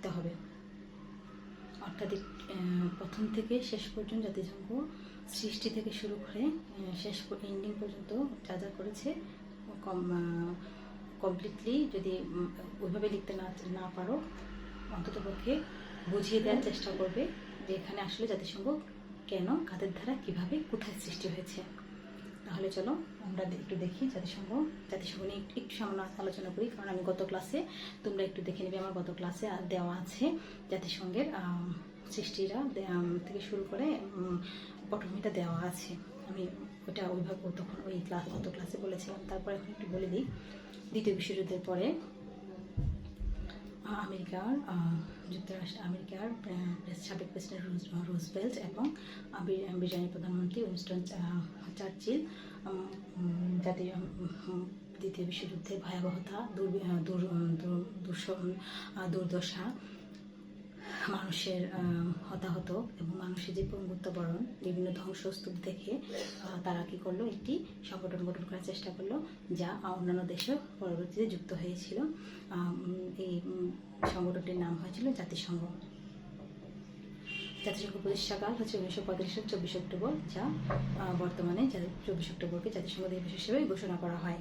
লিখতে হবে। অর্থাৎ প্রথম থেকে শেষ পর্যন্ত জাতিসংঘ সৃষ্টি থেকে শুরু করে শেষ এন্ডিং পর্যন্ত যা যা করেছে, কম কমপ্লিটলি যদি ওইভাবে লিখতে না না পারো অন্তত পক্ষে বুঝিয়ে দেওয়ার চেষ্টা করবে যে এখানে আসলে জাতিসংঘ কেন কাদের দ্বারা কীভাবে, কোথায় সৃষ্টি হয়েছে। তাহলে চলো আমরা একটু দেখি জাতিসংঘ। জাতিসংঘ নিয়ে একটু- সামান্য আলোচনা করি কারণ আমি গত ক্লাসে তোমরা একটু দেখে নিবে আমার গত ক্লাসে দেওয়া আছে জাতিসংঘের সৃষ্টিরা থেকে শুরু করে পটভূমিটা দেওয়া আছে। আমি ওটা ওইভাবে তখন ওই ক্লাস গত ক্লাসে বলেছিলাম। তারপর এখন একটু বলে দিই। দ্বিতীয় বিশ্বযুদ্ধের পরে আমেরিকার যুক্তরাষ্ট্র আমেরিকার সাবেক প্রেসিডেন্ট রুজ রুজভেল্ট এবং আহ, বি- ব্রিটেনের প্রধানমন্ত্রী উইনস্টন চার্চিল জাতীয় দ্বিতীয় বিশ্বযুদ্ধের ভয়াবহতা দুর্দশা, মানুষের হতাহত এবং মানুষের যে পঙ্গুত্ব বরণ, বিভিন্ন ধ্বংসস্তূপ দেখে তারা কি করল? একটি সংগঠন গঠন করার চেষ্টা করল, যা অন্যান্য দেশেও পরবর্তীতে যুক্ত হয়েছিল। এই সংগঠনটির নাম হয়েছিল জাতিসংঘ। জাতিসংঘ প্রতিষ্ঠাকাল হচ্ছে উনিশশো পঁয়ত্রিশ সাল চব্বিশ অক্টোবর, যা বর্তমানে চব্বিশ অক্টোবরকে জাতিসংঘ দিবস হিসেবে ঘোষণা করা হয়।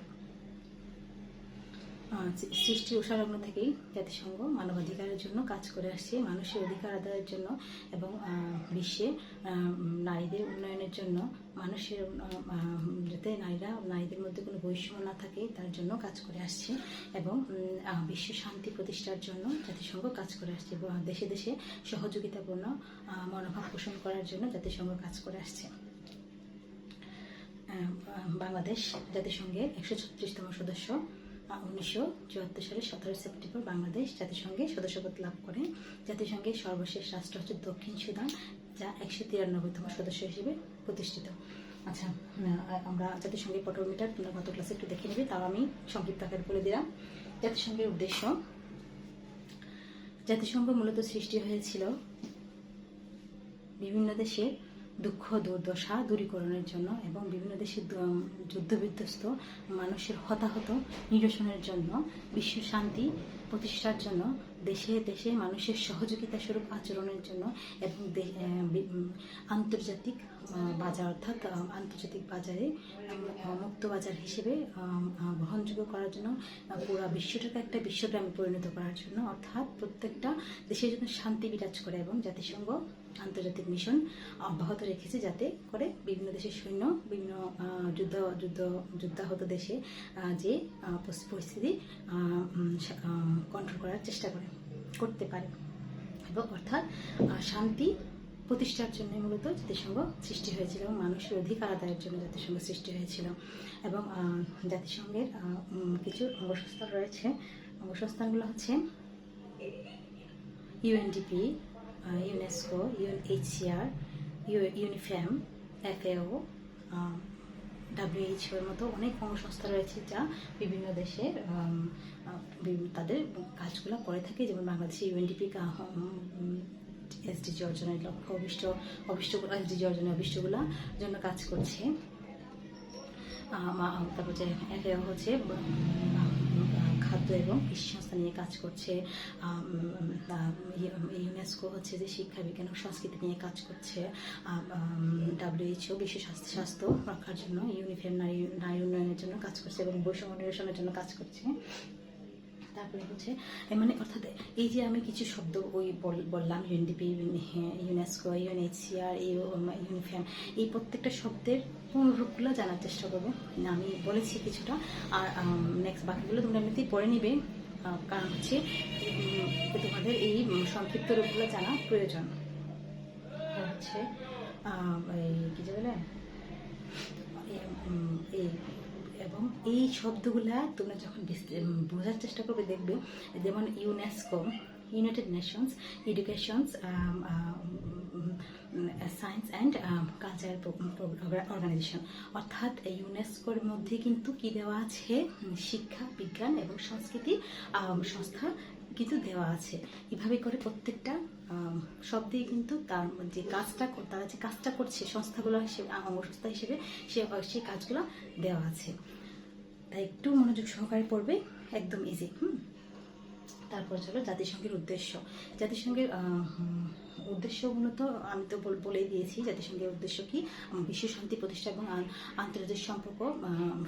সৃষ্টি উষালগ্ন থেকেই জাতিসংঘ মানবাধিকারের জন্য কাজ করে আসছে, মানুষের অধিকার আদায়ের জন্য এবং বিশ্বে নারীদের উন্নয়নের জন্য। মানুষের যাতে নারীরা নারীদের মধ্যে কোনো বৈষম্য না থাকে, তার জন্য কাজ করে আসছে এবং বিশ্ব শান্তি প্রতিষ্ঠার জন্য জাতিসংঘ কাজ করে আসছে দেশে দেশে সহযোগিতাপূর্ণ মনোভাব পোষণ করার জন্য জাতিসংঘ কাজ করে আসছে। বাংলাদেশ জাতিসংঘের একশো ছত্রিশতম সদস্য। উনিশশো চুয়াত্তর সালের সতেরো সেপ্টেম্বর বাংলাদেশ জাতিসংঘে সদস্যপদ লাভ করে। জাতিসংঘের সর্বশেষ রাষ্ট্র হচ্ছে দক্ষিণ সুদান, যা একশো তিরানব্বইতম সদস্য হিসেবে প্রতিষ্ঠিত। আচ্ছা আমরা জাতিসংঘের পটমিটার তোমরা গত ক্লাসে একটু দেখে নেবে, তাও আমি সংক্ষিপ্ত আকারে বলে দিলাম। জাতিসংঘের উদ্দেশ্য, জাতিসংঘ মূলত সৃষ্টি হয়েছিল বিভিন্ন দেশে দুঃখ, দুর্দশা দূরীকরণের জন্য এবং বিভিন্ন দেশে দু- যুদ্ধবিধ্বস্ত মানুষের হতাহত নিরসনের জন্য, বিশ্ব শান্তি প্রতিষ্ঠার জন্য, দেশে দেশে মানুষের সহযোগিতা স্বরূপ আচরণের জন্য এবং আন্তর্জাতিক বাজার অর্থাৎ আন্তর্জাতিক বাজারে মুক্ত বাজার হিসেবে গ্রহণযোগ্য করার জন্য পুরো বিশ্বটাকে একটা বিশ্বগ্রামে পরিণত করার জন্য, অর্থাৎ প্রত্যেকটা দেশের জন্য শান্তি বিরাজ করে এবং জাতিসংঘ আন্তর্জাতিক মিশন অব্যাহত রেখেছে যাতে করে বিভিন্ন দেশের সৈন্য, বিভিন্ন যুদ্ধ যুদ্ধ, যুদ্ধাহত দেশে যে পরিস্থিতি কন্ট্রোল করার চেষ্টা করে, করতে পারে। এবং অর্থাৎ শান্তি প্রতিষ্ঠার জন্য মূলত জাতিসংঘ সৃষ্টি হয়েছিল মানুষের অধিকার আদায়ের জন্য জাতিসংঘ সৃষ্টি হয়েছিল। এবং জাতিসংঘের কিছু অঙ্গসংস্থা রয়েছে। অঙ্গসংস্থানগুলো হচ্ছে UNDP UNESCO UNHCR UNIFEM FAO এর মতো অনেক কর্মসংস্থা রয়েছে যা বিভিন্ন আম, আহ, বিভিন্ন- তাদের কাজগুলো করে থাকে। যেমন বাংলাদেশে ইউএনডিপি এসডিজি অর্জনের লক্ষ্য অভিষ্ট অভিষ্টগুলো এসডিজি অর্জনের অভিষ্টগুলোর জন্য কাজ করছে। তারপর যে হচ্ছে খাদ্য এবং কৃষি সংস্থা নিয়ে কাজ করছে ইউনেস্কো হচ্ছে যে শিক্ষা, বিজ্ঞান ও সংস্কৃতি নিয়ে কাজ করছে ডাব্লিউএইচও বিশ্ব স্বাস্থ্য স্বাস্থ্য রক্ষার জন্য ইউনিফেম নারী নারী উন্নয়নের জন্য কাজ করছে এবং বৈষম্য নিরসনের জন্য কাজ করছে। তারপরে হচ্ছে মানে অর্থাৎ এই যে আমি কিছু শব্দ ওই বল- বললাম ইউএনডিপি ইউনেস্কো ইউএনএইচসিআর ইউনিফ্যাম এই প্রত্যেকটা শব্দের পুনরূপগুলো জানার চেষ্টা করব। আমি বলেছি কিছুটা, আর নেক্সট বাকিগুলো তোমরা এমনিতেই পড়ে নিবে কারণ হচ্ছে তোমাদের এই সংক্ষিপ্ত রূপগুলো জানা প্রয়োজন। হচ্ছে এই, কি বলে? এই এবং এই শব্দগুলা তোমরা যখন বোঝার চেষ্টা করবে, দেখবে যেমন UNESCO United Nations educations science and cultural organisation অর্থাৎ ইউনেস্কোর মধ্যে কিন্তু কি দেওয়া আছে? শিক্ষা, বিজ্ঞান এবং সংস্কৃতি সংস্থা কিন্তু দেওয়া আছে। এভাবে করে প্রত্যেকটা শব্দেই কিন্তু তার যে কাজটা তারা যে কাজটা করছে, সংস্থাগুলো হিসেবে সংস্থা হিসেবে সে সেই কাজগুলো দেওয়া আছে। তাই একটু মনোযোগ সহকারে পড়বে, একদম ইজি হুম? তারপর চলো জাতিসংঘের উদ্দেশ্য। জাতিসংঘের উদ্দেশ্য মূলত আমি তো বল- বলেই দিয়েছি, জাতিসংঘের উদ্দেশ্য কি? বিশ্ব শান্তি প্রতিষ্ঠা এবং আন- আন্তর্জাতিক সম্পর্ক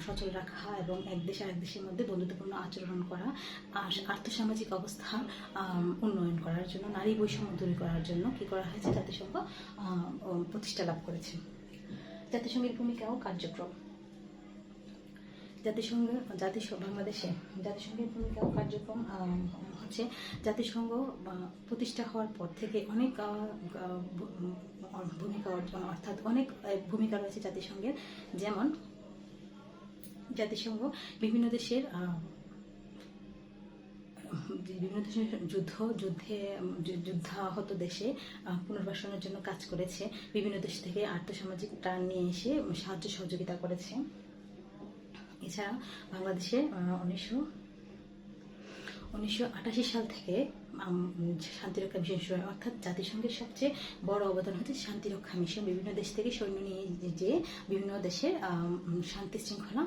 সচল রাখা এবং এক দেশ আর এক দেশের মধ্যে বন্ধুত্বপূর্ণ আচরণ করা, আর আর্থসামাজিক অবস্থা উন্নয়ন করার জন্য, নারী বৈষম্য দূর করার জন্য কি করা হয়েছে? জাতিসংঘ প্রতিষ্ঠা লাভ করেছে। জাতিসংঘের ভূমিকা ও কার্যক্রম। জাতিসংঘ জাতিসংঘ, বাংলাদেশে জাতিসংঘের ভূমিকা কার্যক্রম হচ্ছে জাতিসংঘ প্রতিষ্ঠা হওয়ার পর থেকে অনেক ভূমিকা অর্জন, অর্থাৎ অনেক ভূমিকা রয়েছে জাতিসংঘের। যেমন জাতিসংঘ বিভিন্ন দেশের বিভিন্ন দেশের যুদ্ধ, যুদ্ধে যুদ্ধাহত দেশে পুনর্বাসনের জন্য কাজ করেছে। বিভিন্ন দেশ থেকে আর্থসামাজিক ত্রাণ নিয়ে এসে সাহায্য সহযোগিতা করেছে। এছাড়া বাংলাদেশে উনিশশো উনিশশো সাল থেকে শান্তিরক্ষা মিশন শুরু হয়। অর্থাৎ জাতিসংঘের সবচেয়ে বড় অবদান হচ্ছে শান্তিরক্ষা মিশন। বিভিন্ন দেশ থেকে সৈন্য নিয়ে যেয়ে বিভিন্ন দেশে শান্তি শৃঙ্খলা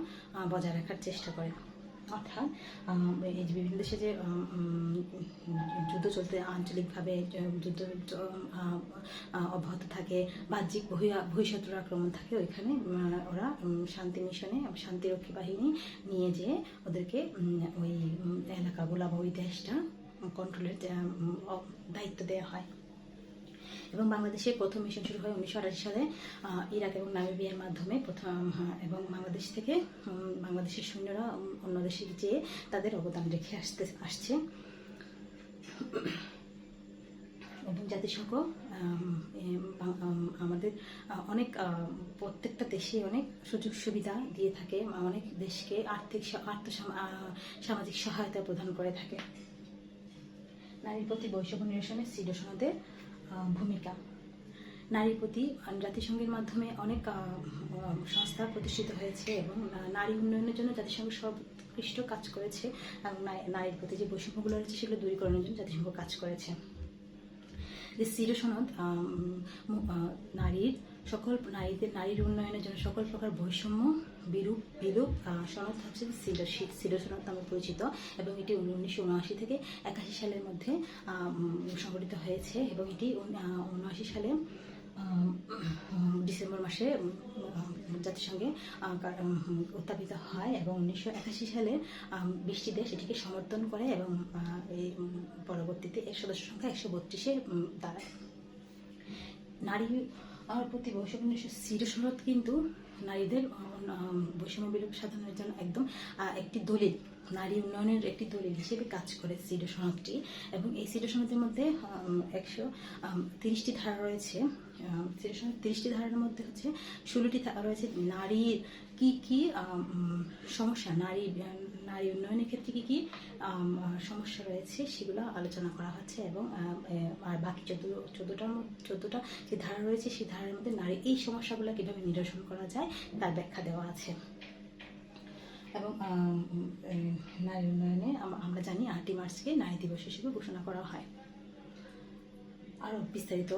বজায় রাখার চেষ্টা করে। অর্থাৎ এই বিভিন্ন দেশে যে যুদ্ধ চলতে, আঞ্চলিকভাবে যুদ্ধ অব্যাহত থাকে, বাহ্যিক বহি- বহিঃশত্রুর আক্রমণ থাকে, ওইখানে ওরা শান্তি মিশনে, শান্তিরক্ষী বাহিনী নিয়ে যেয়ে ওদেরকে ওই এলাকাগুলো বা ওই দেশটা কন্ট্রোলের দায়িত্ব দেওয়া হয়। এবং বাংলাদেশে প্রথম মিশন শুরু হয় উনিশশো আটাশি সালে ইরাক এবং নামিবিয়ার মাধ্যমে। প্রথম এবং বাংলাদেশ থেকে বাংলাদেশের সৈন্যরা অন্য দেশে যেয়ে তাদের অবদান রেখে আসতে, আসছে। এবং জাতিসংঘ আমাদের অনেক প্রত্যেকটা দেশে অনেক সুযোগ সুবিধা দিয়ে থাকে অনেক দেশকে আর্থিক আর্থ সামাজিক সহায়তা প্রদান করে থাকে। নারীর প্রতি বৈষম্য নিরসনে সিডো ভূমিকা। নারীর প্রতি জাতিসংঘের মাধ্যমে অনেক সংস্থা প্রতিষ্ঠিত হয়েছে এবং নারী উন্নয়নের জন্য জাতিসংঘ সর্বোৎকৃষ্ট কাজ করেছে এবং নারীর প্রতি যে বৈষম্যগুলো রয়েছে সেগুলো দূরীকরণের জন্য জাতিসংঘ কাজ করেছে। যে সিরো সনদ নারীর সকল, নারীদের, নারীর উন্নয়নের জন্য সকল প্রকার বৈষম্য বিরূপ আহ, সনদ হচ্ছে সিরো সিরো সনদ নামে পরিচিত এবং এটি উনিশশো উনআশি থেকে একাশি সালের মধ্যে সংগঠিত হয়েছে এবং এটি উনআশি সালে ডিসেম্বর মাসে জাতিসংঘে উত্থাপিত হয় এবং উনিশশো একাশি সালে বিশটি দেশ এটিকে সমর্থন করে এবং এই পরবর্তীতে এর সদস্য সংখ্যা একশো বত্রিশে দাঁড়ায়। নারী আর প্রতি বৈষম্য শিরোসরত কিন্তু নারীদের বৈষম্য বিলোপ সাধনের জন্য একদম একটি দলিল, নারী উন্নয়নের একটি দলিল হিসেবে কাজ করে সিডো সনদটি এবং এই সিডো সনদের মধ্যে একশো তিরিশটি ধারা রয়েছে। সিডো তিরিশটি ধারার মধ্যে হচ্ছে, ষোলোটি রয়েছে নারীর কি কি সমস্যা, নারী নারী উন্নয়নের ক্ষেত্রে কী কী সমস্যা রয়েছে সেগুলো আলোচনা করা হচ্ছে এবং আর বাকি চোদ্দ, চোদ্দোটার চোদ্দোটা যে ধারা রয়েছে সেই ধারার মধ্যে নারী এই সমস্যাগুলো কীভাবে নিরসন করা যায় তার ব্যাখ্যা দেওয়া আছে। এবং নারী উন্নয়নে আমরা জানি আটই মার্চকে নারী দিবস হিসেবে ঘোষণা করা হয়। আরও বিস্তারিত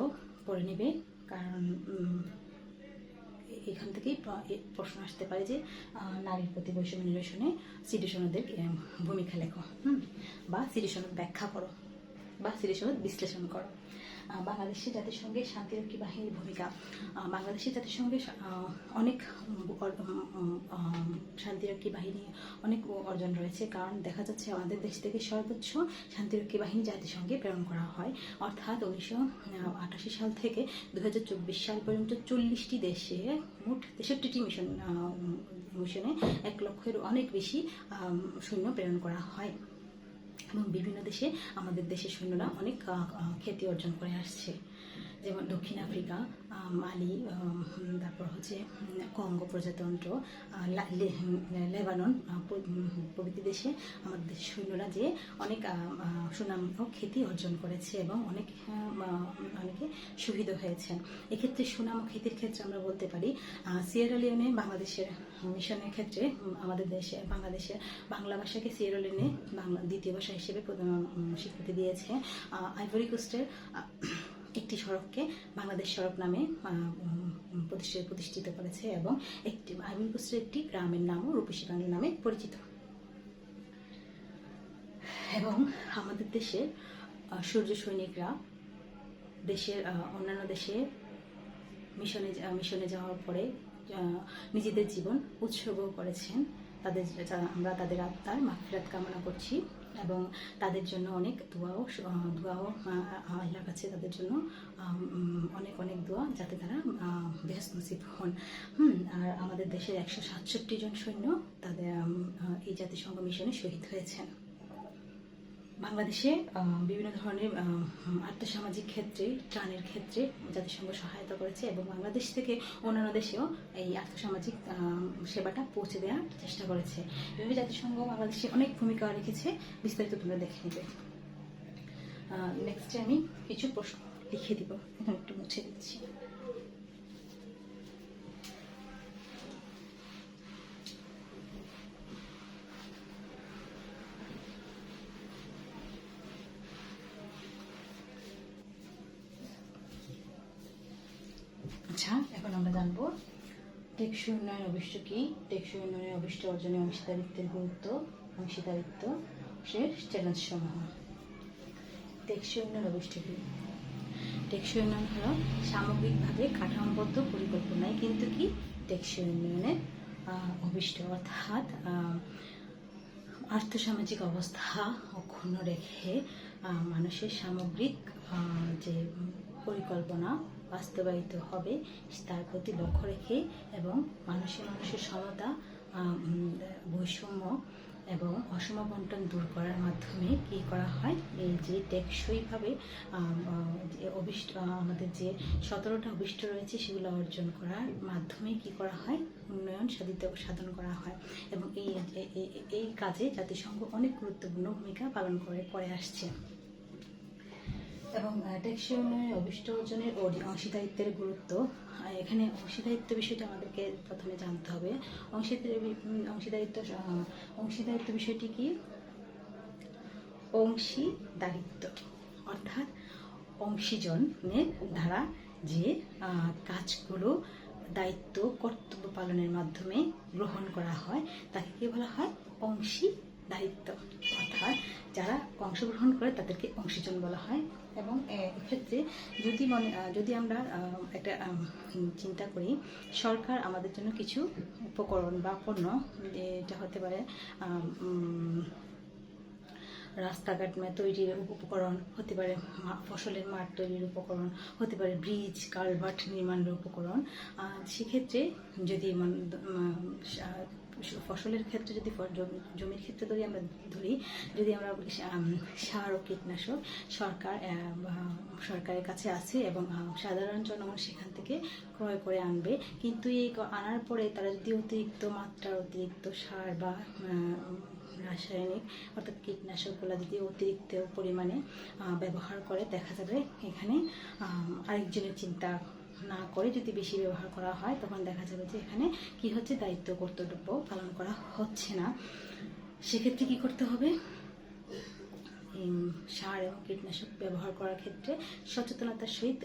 পড়ে নেবে, কারণ এখান থেকেই প্রশ্ন আসতে পারে যে নারীর প্রতি বৈষম্য নিরসনে সিটিসনদের ভূমিকা লেখো, হুম? বা সিটিসনদ ব্যাখ্যা করো, বা সিটিসনদ বিশ্লেষণ করো। বাংলাদেশের জাতিসংঘের শান্তিরক্ষী বাহিনীর ভূমিকা। বাংলাদেশের জাতিসংঘের অনেক শান্তিরক্ষী বাহিনী অনেক অর্জন রয়েছে। কারণ দেখা যাচ্ছে আমাদের দেশ থেকে সর্বোচ্চ শান্তিরক্ষী বাহিনী জাতিসংঘে প্রেরণ করা হয়। অর্থাৎ উনিশশো আটাশি সাল থেকে দুই হাজার চব্বিশ সাল পর্যন্ত চল্লিশটি দেশে মোট তেষট্টিটি মিশন মিশনে এক লক্ষের অনেক বেশি সৈন্য প্রেরণ করা হয়। এবং বিভিন্ন দেশে আমাদের দেশের সৈন্যরা অনেক খ্যাতি অর্জন করে আসছে। যেমন দক্ষিণ আফ্রিকা মালি তারপর হচ্ছে কঙ্গো প্রজাতন্ত্র লেবানন প্রভৃতি দেশে আমাদের দেশের সৈন্যরা যে অনেক সুনাম খ্যাতি অর্জন করেছে এবং অনেক অনেকে শহীদ হয়েছেন। এক্ষেত্রে সুনাম ও খ্যাতির ক্ষেত্রে আমরা বলতে পারি আহ, সিয়েরা লিওনে বাংলাদেশের মিশনের ক্ষেত্রে আমাদের দেশে বাংলাদেশে বাংলা ভাষাকে সিয়েরা লিওনে বাংলা দ্বিতীয় ভাষা হিসেবে স্বীকৃতি দিয়েছে। আইভরি কোস্টের একটি সড়ককে বাংলাদেশ সড়ক নামে প্রতিষ্ঠিত প্রতিষ্ঠিত করেছে এবং একটি আইভরি একটি গ্রামের নামও রূপসী বাংলা নামে পরিচিত। এবং আমাদের দেশে সূর্য সৈনিকরা দেশের অন্যান্য দেশে মিশনে মিশনে যাওয়ার পরে নিজেদের জীবন উৎসর্গ করেছেন। তাদের আমরা তাদের আত্মার মাফিরাত কামনা করছি। এবং তাদের জন্য অনেক দোয়াও দোয়াও আল্লাহর কাছে তাদের জন্য অনেক অনেক দোয়া যাতে তারা বেহস নসিব হন। হুম, আর আমাদের দেশের একশো সাতষট্টি জন সৈন্য তাদের এই জাতিসংঘ মিশনে শহীদ হয়েছেন। বাংলাদেশে বিভিন্ন ধরনের আর্থসামাজিক ক্ষেত্রে, ত্রাণের ক্ষেত্রে জাতিসংঘ সহায়তা করেছে এবং বাংলাদেশ থেকে অন্যান্য দেশেও এই আর্থসামাজিক সেবাটা পৌঁছে দেওয়ার চেষ্টা করেছে। এভাবে জাতিসংঘ বাংলাদেশে অনেক ভূমিকা রেখেছে, বিস্তারিত তোমরা দেখে নেবে। নেক্সটে আমি কিছু প্রশ্ন লিখে দিব। এখন একটু মুছে দিচ্ছি আচ্ছা এখন আমরা জানব টেকসই উন্নয়ন অভিষ্ট কী? টেকসই উন্নয়নের অভিষ্ট অর্জনে অংশীদারিত্বের গুরুত্ব, অংশীদারিত্ব শেষ চ্যালেঞ্জ সমূহ। টেকসই উন্নয়ন অভিষ্ট কী? টেকসই উন্নয়ন হলো সামগ্রিকভাবে কাঠামোবদ্ধ পরিকল্পনায় কিন্তু কি? টেকসই উন্নয়নের অবিষ্ট অর্থাৎ আর্থসামাজিক অবস্থা অক্ষুণ্ণ রেখে মানুষের সামগ্রিক যে পরিকল্পনা বাস্তবায়িত হবে তার প্রতি লক্ষ্য রেখে এবং মানুষের মানুষের সমতা বৈষম্য এবং অসম বন্টন দূর করার মাধ্যমে কি করা হয়? এই যে টেকসইভাবে অভিষ্ট আমাদের যে সতেরোটা অভিষ্ট রয়েছে, সেগুলো অর্জন করার মাধ্যমে কি করা হয়? উন্নয়ন সাধিত, সাধন করা হয় এবং এই এই কাজে জাতিসংঘ অনেক গুরুত্বপূর্ণ ভূমিকা পালন করে করে আসছে। এবং টেকসই উন্নয়নের অভিষ্ট অর্জনের অংশীদারিত্বের গুরুত্ব। এখানে অংশীদারিত্ব বিষয়টা আমাদেরকে প্রথমে জানতে হবে। অংশীদারিত্ব অংশীদারিত্ব বিষয়টি কি? অংশীদারিত্ব, অর্থাৎ অংশীজনের দ্বারা যে কাজগুলো দায়িত্ব, কর্তব্য পালনের মাধ্যমে গ্রহণ করা হয়, তাকে কি বলা হয়? অংশীদারিত্ব। অর্থাৎ যারা অংশগ্রহণ করে তাদেরকে অংশীজন বলা হয়। এবং এক্ষেত্রে যদি মনে যদি আমরা একটা চিন্তা করি, সরকার আমাদের জন্য কিছু উপকরণ বা পণ্য, এটা হতে পারে রাস্তাঘাট তৈরির উপকরণ, হতে পারে ফসলের মাঠ তৈরির উপকরণ, হতে পারে ব্রিজ, কালভার্ট নির্মাণের উপকরণ সেক্ষেত্রে যদি মান- ফসলের ক্ষেত্রে যদি জমির ক্ষেত্রে যদি আমরা ধরি, যদি আমরা সার ও কীটনাশক সরকার সরকারের কাছে আছে এবং সাধারণ জনগণ সেখান থেকে ক্রয় করে আনবে। কিন্তু এই আনার পরে তারা যদি অতিরিক্ত মাত্রার অতিরিক্ত সার বা রাসায়নিক অর্থাৎ কীটনাশকগুলো যদি অতিরিক্ত পরিমাণে ব্যবহার করে, দেখা যাবে এখানে আরেকজনের চিন্তা না করে যদি বেশি ব্যবহার করা হয়, তখন দেখা যাবে যে এখানে কি হচ্ছে, দায়িত্ব কর্তব্য পালন করা হচ্ছে না। সেক্ষেত্রে কি করতে হবে? সার এবং কীটনাশক ব্যবহার করার ক্ষেত্রে সচেতনতার সহিত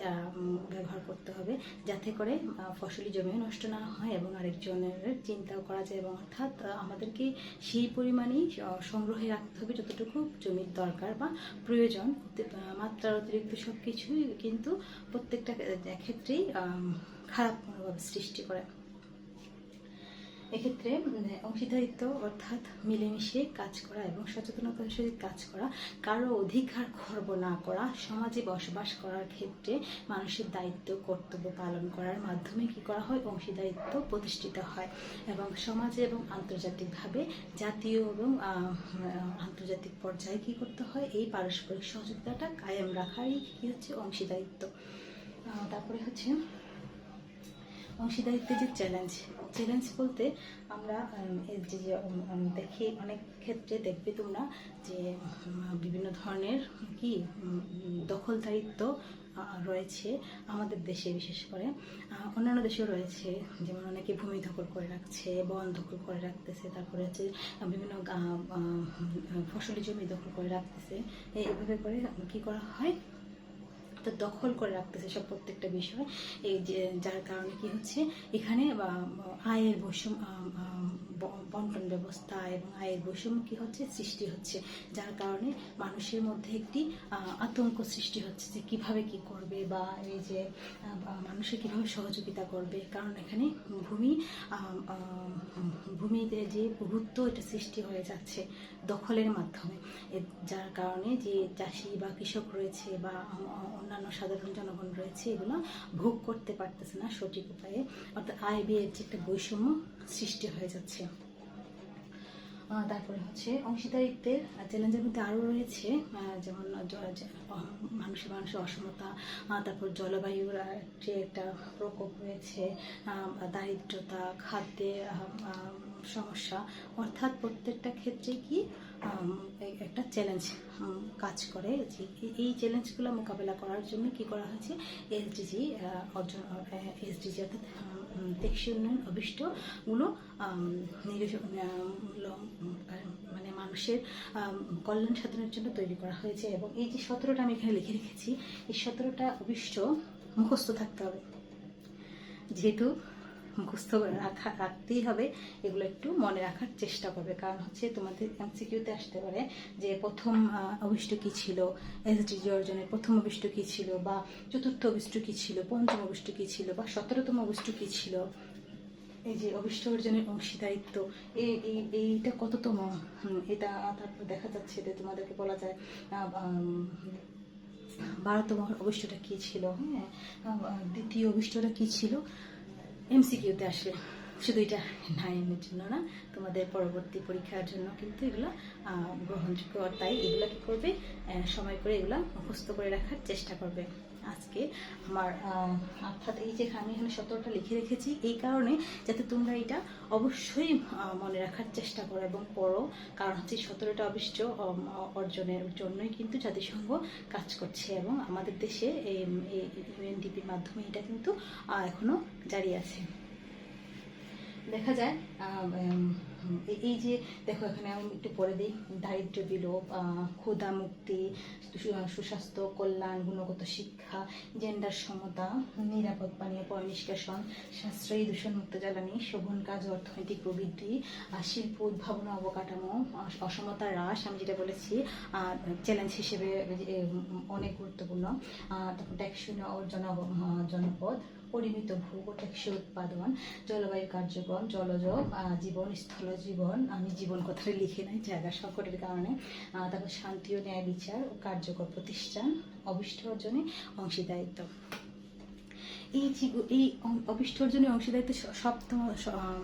ব্যবহার করতে হবে যাতে করে ফসলি জমিও নষ্ট না হয় এবং আরেকজনের চিন্তাও করা যায় এবং অর্থাৎ আমাদেরকে সেই পরিমাণেই সংগ্রহে রাখতে হবে যতটুকু জমির দরকার বা প্রয়োজন। মাত্রার অতিরিক্ত সব কিছুই কিন্তু প্রত্যেকটা ক্ষেত্রেই খারাপ মনোভাব সৃষ্টি করে। এক্ষেত্রে উম, অংশীদারিত্ব অর্থাৎ মিলেমিশে কাজ করা এবং সচেতনতার সহিত কাজ করা কারও অধিকার খর্ব না করা সমাজে বসবাস করার ক্ষেত্রে মানুষের দায়িত্ব কর্তব্য পালন করার মাধ্যমে কি করা হয়? অংশীদারিত্ব প্রতিষ্ঠিত হয় এবং সমাজে এবং আন্তর্জাতিকভাবে জাতীয় এবং আন্তর্জাতিক পর্যায়ে কি করতে হয়? এই পারস্পরিক সহযোগিতাটা কায়েম রাখারই কি হচ্ছে? অংশীদারিত্ব। তারপরে হচ্ছে অংশীদারিত্বের যে চ্যালেঞ্জ চ্যালেঞ্জ বলতে আমরা যে দেখি অনেক ক্ষেত্রে দেখবে তোমরা যে বিভিন্ন ধরনের কি দখলদারিত্ব রয়েছে আমাদের দেশে বিশেষ করে। অন্যান্য দেশেও রয়েছে, যেমন অনেকে ভূমি দখল করে রাখছে, বন দখল করে রাখতেছে, তারপরে হচ্ছে বিভিন্ন ফসলি জমি দখল করে রাখতেছে। এই- এভাবে করে কি করা হয়? তো দখল করে রাখতেছে সব প্রত্যেকটা বিষয়। এই যে, যার কারণে কি হচ্ছে? এখানে আয়ের বৈষম্য বন্টন ব্যবস্থা এবং আয়ের বৈষম্য কি হচ্ছে সৃষ্টি হচ্ছে, যার কারণে মানুষের মধ্যে একটি আতঙ্ক সৃষ্টি হচ্ছে যে কীভাবে কি করবে বা এই যে মানুষের কীভাবে সহযোগিতা করবে। কারণ এখানে ভূমি ভূমিতে যে প্রভুত্ব এটা সৃষ্টি হয়ে যাচ্ছে দখলের মাধ্যমে। যার কারণে যে চাষি বা কৃষক রয়েছে বা অন্যান্য সাধারণ জনগণ রয়েছে, এগুলো ভোগ করতে পারতেছে না সঠিক উপায়ে। অর্থাৎ আয় ব্যয়ের যে একটা বৈষম্য সৃষ্টি হয়ে যাচ্ছে। তারপরে হচ্ছে অংশীদারিত্বের চ্যালেঞ্জের মধ্যে আরও রয়েছে। যেমন মানুষের মানুষের অসমতা তারপর জলবায়ুর যে একটা প্রকোপ রয়েছে দারিদ্রতা খাদ্যের সমস্যা, অর্থাৎ প্রত্যেকটা ক্ষেত্রে কি একটা চ্যালেঞ্জ কাজ করে। যে এই চ্যালেঞ্জগুলো মোকাবেলা করার জন্য কি করা হয়েছে? এসডিজি অর্জন এসডিজি অর্থাৎ উন্নয়ন অভিষ্টগুলো মানে মানুষের কল্যাণ সাধনের জন্য তৈরি করা হয়েছে এবং এই যে সতেরোটা আমি এখানে লিখে রেখেছি, এই সতেরোটা অভিষ্ট মুখস্থ থাকতে হবে। যেহেতু মুখস্থ রাখা, রাখতেই হবে। এগুলো একটু মনে রাখার চেষ্টা করবে। কারণ হচ্ছে তোমাদের এমসিকিউতে আসতে পারে যে প্রথম অভিষ্ট কি ছিল এসডিজি অর্জনের প্রথম অভিষ্ট কী ছিল বা চতুর্থ অভিষ্ট কী ছিল, পঞ্চম অভিষ্ট কী ছিল বা সতেরোতম অভিষ্ট কী ছিল? এই যে অভিষ্ট অর্জনের অংশীদারিত্ব এই এই- এইটা কততম? এটা তারপর দেখা যাচ্ছে যে তোমাদেরকে বলা যায় বারোতম অভিষ্টটা কী ছিল? হ্যাঁ দ্বিতীয় অভিষ্টটা কী ছিল? এমসিকিউতে আসবে শুধু এটা নাইনের জন্য না তোমাদের পরবর্তী পরীক্ষার জন্য কিন্তু এগুলো গ্রহণযোগ্য। তাই এগুলো কি করবে? সময় করে এগুলো মুখস্থ করে রাখার চেষ্টা করবে। আজকে আমার অর্থাৎ এই যে আমি এখানে সতেরোটা লিখে রেখেছি এই কারণে যাতে তোমরা এটা অবশ্যই মনে রাখার চেষ্টা করো এবং পড়ো। কারণ হচ্ছে সতেরোটা অবিষ্ট অর্জনের জন্যই কিন্তু জাতিসংঘ কাজ করছে এবং আমাদের দেশে এই ইউএনডিপির মাধ্যমে এটা কিন্তু আহ, এখনও জারি আছে। দেখা যায় এই- যে দেখো এখানে আমি একটু পরে দিই দারিদ্র বিলোপ ক্ষুধা মুক্তি সুস্বাস্থ্য, কল্যাণ, গুণগত শিক্ষা জেন্ডার সমতা, নিরাপদ পানীয় পয় নিষ্কাশন সাশ্রয়ী দূষণমুক্ত জ্বালানি, শোভন কাজ, অর্থনৈতিক প্রবৃদ্ধি শিল্প উদ্ভাবন অবকাঠামো অসমতা হ্রাস, আমি যেটা বলেছি, আর চ্যালেঞ্জ হিসেবে অনেক গুরুত্বপূর্ণ তারপর ও জন, জনপদ পরিমিত ভূ ও উৎপাদন, জলবায়ু কার্যক্রম, জলজ জীবন, স্থল জীবন, আমি জীবন কথাটা লিখে নাই, জায়গা সংকটের কারণে তারপর শান্তি ও ন্যায় বিচার ও কার্যকর প্রতিষ্ঠান, অভিষ্ট অর্জনে অংশীদারিত্ব। এই যে এই অং- অভিষ্ট অর্জনের অংশীদারিত্ব সপ্তম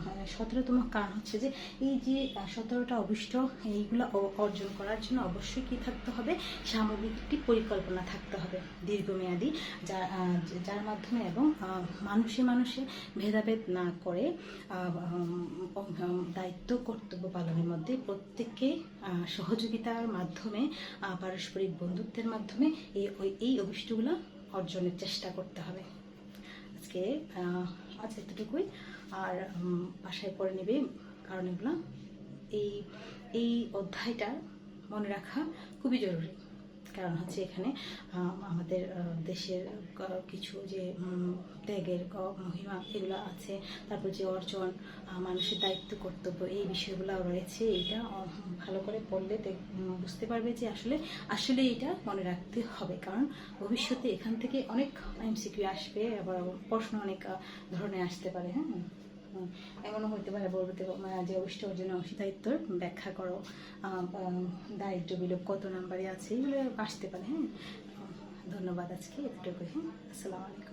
মানে সতেরোতম কারণ হচ্ছে যে এই যে সতেরোটা অভিষ্ট এইগুলো অর্জন করার জন্য অবশ্যই কি থাকতে হবে? সামগ্রিক একটি পরিকল্পনা থাকতে হবে দীর্ঘমেয়াদী, যা যার মাধ্যমে এবং মানুষে মানুষে ভেদাভেদ না করে দায়িত্ব, কর্তব্য পালনের মধ্যে প্রত্যেককে সহযোগিতার মাধ্যমে পারস্পরিক বন্ধুত্বের মাধ্যমে এই এই অভিষ্টগুলো অর্জনের চেষ্টা করতে হবে। আজকে আজ এতটুকুই। আর বাসায় পড়ে নেবে কারণ এগুলো। এই এই অধ্যায়টা মনে রাখা খুবই জরুরি। কারণ হচ্ছে এখানে আমাদের দেশের কিছু যে ত্যাগের মহিমা এগুলো আছে। তারপর যে অর্জন মানুষের দায়িত্ব, কর্তব্য, এই বিষয়গুলো রয়েছে। এইটা ভালো করে পড়লে বুঝতে পারবে যে আসলে আসলে এটা মনে রাখতে হবে। কারণ ভবিষ্যতে এখান থেকে অনেক এমসিকিউ আসবে, আবার প্রশ্ন অনেক ধরনের আসতে পারে হ্যাঁ? এমনও হইতে পারে পরবর্তী যে অবিষ্ট অর্জনে অংশীদারিত্বর ব্যাখ্যা করো। দারিদ্র বিলোপ কত নাম্বারে আছে, এগুলো আসতে পারে হ্যাঁ? ধন্যবাদ আজকে এতটুকু হ্যাঁ? আসসালামু আলাইকুম।